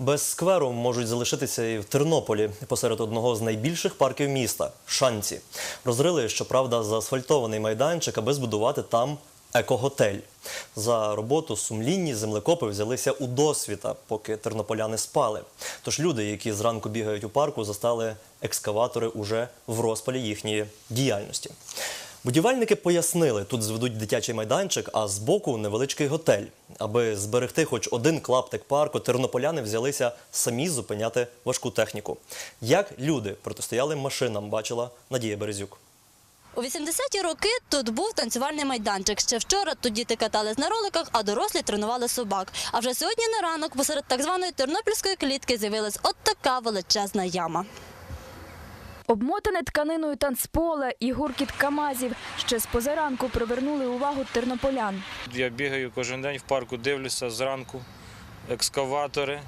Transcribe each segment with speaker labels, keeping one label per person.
Speaker 1: Без скверу можуть залишитися і в Тернополі посеред одного з найбільших парків міста Шанці. Розрили, щоправда, заасфальтований майданчик, аби збудувати там екоготель. За роботу сумлінні землекопи взялися у досвіта, поки тернополяни спали. Тож люди, які зранку бігають у парку, застали екскаватори уже в розпалі їхньої діяльності. Будівельники пояснили, тут зведуть дитячий майданчик, а збоку невеличкий готель. Аби зберегти хоч один клаптик парку, тернополяни взялися самі зупиняти важку техніку. Як люди протистояли машинам, бачила Надія Березюк.
Speaker 2: У 80-ті роки тут був танцювальний майданчик. Ще вчора тут діти катались на роликах, а дорослі тренували собак. А вже сьогодні на ранок посеред так званої тернопільської клітки з'явилась от така величезна яма.
Speaker 3: Обмотане тканиною танцполе і гуркіт камазів ще з позаранку привернули увагу тернополян.
Speaker 4: Я бігаю кожен день в парку, дивлюся зранку. Екскаватори,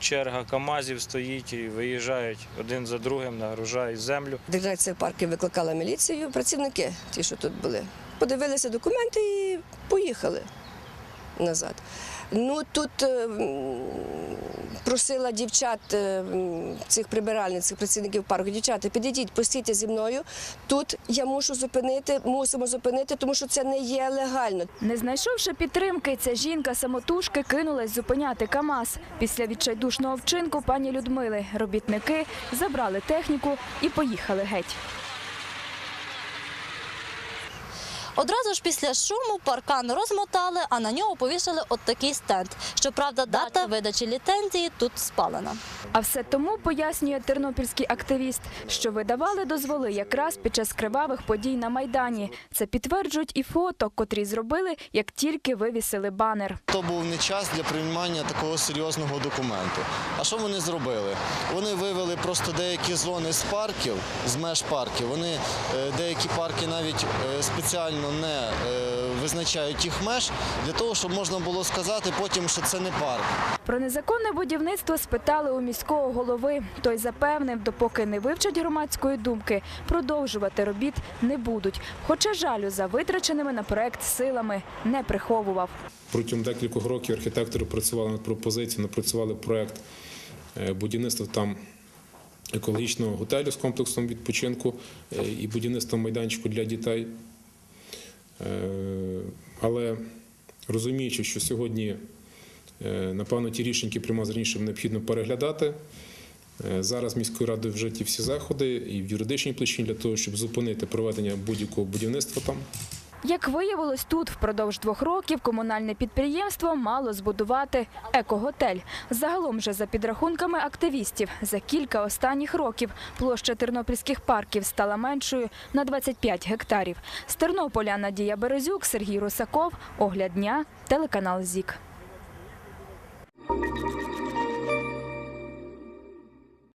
Speaker 4: черга КАМАЗів стоїть і виїжджають один за другим, нагружають землю.
Speaker 5: Дирекція парків викликала міліцію, працівники, ті, що тут були, подивилися документи і поїхали назад. Ну тут е, просила дівчат, е, цих прибиральниць, цих працівників парку, дівчата, підійдіть, постійте зі мною. Тут я мушу зупинити, мусимо зупинити, тому що це не є легально.
Speaker 3: Не знайшовши підтримки, ця жінка самотужки кинулась зупиняти КАМАЗ. Після відчайдушного вчинку пані Людмили робітники забрали техніку і поїхали геть.
Speaker 2: Одразу ж після шуму паркан розмотали, а на нього повішали от такий стенд. Щоправда, дата видачі ліцензії тут спалена.
Speaker 3: А все тому, пояснює тернопільський активіст, що видавали дозволи якраз під час кривавих подій на Майдані. Це підтверджують і фото, котрі зробили, як тільки вивісили банер.
Speaker 6: То був не час для приймання такого серйозного документу. А що вони зробили? Вони просто деякі зони з парків, з меж парків. Вони е, деякі парки навіть е, спеціально не е, визначають їх меж для того, щоб можна було сказати потім, що це не парк.
Speaker 3: Про незаконне будівництво спитали у міського голови. Той запевнив, допоки не вивчать громадської думки, продовжувати робіт не будуть. Хоча жалю за витраченими на проект силами не приховував.
Speaker 7: Протягом декількох років архітектори працювали над пропозицією, напрацювали проект будівництва там екологічного готелю з комплексом відпочинку е, і будівництва майданчику для дітей. Е, Але розуміючи, що сьогодні, е, напевно, ті рішення, які приймав раніше, необхідно переглядати. Зараз міською радою вжиті всі заходи і в юридичній площині для того, щоб зупинити проведення будь-якого будівництва там.
Speaker 3: Як виявилось, тут впродовж двох років комунальне підприємство мало збудувати екоготель. Загалом же за підрахунками активістів, за кілька останніх років площа тернопільських парків стала меншою на 25 гектарів. З Тернополя Надія Березюк, Сергій Русаков, Огляд дня, телеканал ЗІК.